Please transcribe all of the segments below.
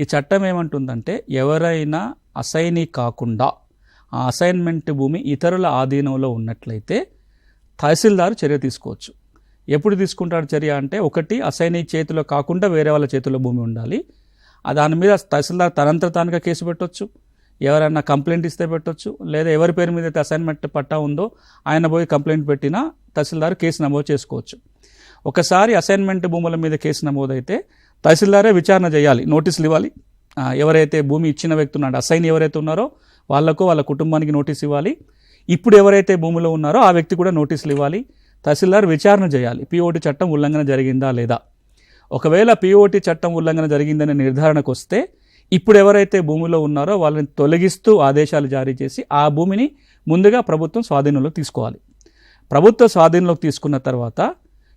ఈ చట్టం ఏమంటుందంటే ఎవరైనా అసైనీ కాకుండా ఆ అసైన్మెంట్ భూమి ఇతరుల ఆధీనంలో ఉన్నట్లయితే తహసీల్దారు చర్య తీసుకోవచ్చు. ఎప్పుడు తీసుకుంటాడు చర్య అంటే ఒకటి అసైనీ చేతిలో కాకుండా వేరే వాళ్ళ చేతిలో భూమి ఉండాలి. దాని మీద తహసీల్దార్ తనంతర తానుగా కేసు పెట్టొచ్చు. ఎవరైనా కంప్లైంట్ ఇస్తే పెట్టొచ్చు. లేదా ఎవరి పేరు మీద అయితే అసైన్మెంట్ పట్టా ఉందో ఆయన పోయి కంప్లైంట్ పెట్టినా తహసీల్దార్ కేసు నమోదు చేసుకోవచ్చు. ఒకసారి అసైన్మెంట్ భూముల మీద కేసు నమోదైతే తహసీల్దారే విచారణ చేయాలి నోటీసులు ఇవ్వాలి. ఎవరైతే భూమి ఇచ్చిన వ్యక్తి ఉన్నాడో అసైన్ ఎవరైతే ఉన్నారో వాళ్ళకు వాళ్ళ కుటుంబానికి నోటీస్ ఇవ్వాలి. ఇప్పుడు ఎవరైతే భూమిలో ఉన్నారో ఆ వ్యక్తి కూడా నోటీసులు ఇవ్వాలి. తహసీల్దార్ విచారణ చేయాలి. పిఓటి చట్టం ఉల్లంఘన జరిగిందా లేదా? ఒకవేళ పిఓటి చట్టం ఉల్లంఘన జరిగిందనే నిర్ధారణకు వస్తే ఇప్పుడు ఎవరైతే భూమిలో ఉన్నారో వాళ్ళని తొలగిస్తూ ఆదేశాలు జారీ చేసి ఆ భూమిని ముందుగా ప్రభుత్వం స్వాధీనంలోకి తీసుకోవాలి. ప్రభుత్వ స్వాధీనంలోకి తీసుకున్న తర్వాత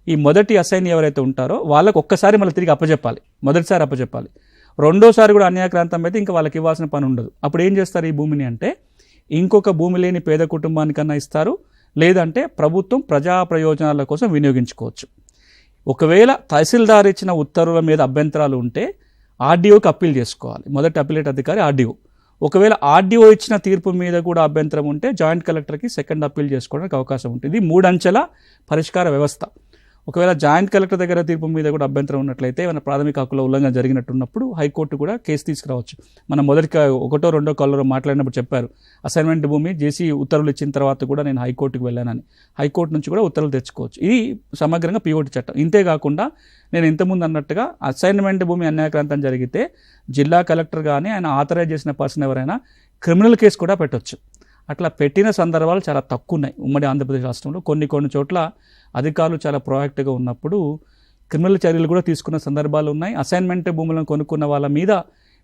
ఈ మొదటి అసైన్ ఎవరైతే ఉంటారో వాళ్ళకు ఒక్కసారి మళ్ళీ తిరిగి అప్పచెప్పాలి మొదటిసారి అప్పచెప్పాలి రెండోసారి కూడా అన్యాక్రాంతం అయితే ఇంకా వాళ్ళకి ఇవ్వాల్సిన పని ఉండదు. అప్పుడు ఏం చేస్తారు ఈ భూమిని అంటే ఇంకొక భూమి లేని పేద కుటుంబానికన్నా ఇస్తారు. లేదంటే ప్రభుత్వం ప్రజా ప్రయోజనాల కోసం వినియోగించుకోవచ్చు. ఒకవేళ తహసీల్దార్ ఇచ్చిన ఉత్తర్వుల మీద అభ్యంతరాలు ఉంటే ఆర్డీఓకి అప్పీల్ చేసుకోవాలి. మొదటి అప్పీలేట్ అధికారి ఆర్డీఓ. ఒకవేళ ఆర్డీఓ ఇచ్చిన తీర్పు మీద కూడా అభ్యంతరం ఉంటే జాయింట్ కలెక్టర్కి సెకండ్ అప్పీల్ చేసుకోవడానికి అవకాశం ఉంటుంది. ఇది మూడంచెల పరిష్కార వ్యవస్థ. ఒకవేళ జాయింట్ కలెక్టర్ దగ్గర తీర్పు మీద కూడా అభ్యంతరం ఉన్నట్లయితే ఏమైనా ప్రాథమిక హక్కుల ఉల్లంఘన జరిగినట్టున్నప్పుడు హైకోర్టు కూడా కేసు తీసుకురావచ్చు. మనం మొదటి ఒకటో రెండో కాల్లో మాట్లాడినప్పుడు చెప్పారు. అసైన్మెంట్ భూమి జేసీ ఉత్తర్వులు ఇచ్చిన తర్వాత కూడా నేను హైకోర్టుకు వెళ్ళానని. హైకోర్టు నుంచి కూడా ఉత్తర్వులు తెచ్చుకోవచ్చు. ఇది సమగ్రంగా పిఓటి చట్టం. ఇంతే కాకుండా నేను ఇంతకుముందు అన్నట్టుగా అసైన్మెంట్ భూమి అన్యాయక్రాంతం జరిగితే జిల్లా కలెక్టర్ కానీ ఆయన ఆథరైజ్ చేసిన పర్సన్ ఎవరైనా క్రిమినల్ కేసు కూడా పెట్టవచ్చు అట్లా పెట్టిన సందర్భాలు చాలా తక్కువ ఉన్నాయి ఉమ్మడి ఆంధ్రప్రదేశ్ రాష్ట్రంలో కొన్ని కొన్ని చోట్ల అధికారులు చాలా ప్రొయాక్టివ్గా ఉన్నప్పుడు క్రిమినల్ చర్యలు కూడా తీసుకున్న సందర్భాలు ఉన్నాయి. అసైన్మెంట్ భూములను కొనుక్కున్న వాళ్ళ మీద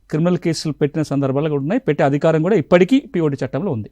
క్రిమినల్ కేసులు పెట్టిన సందర్భాలు కూడా ఉన్నాయి. పెట్టే అధికారం కూడా ఇప్పటికీ పిఓటి చట్టంలో ఉంది.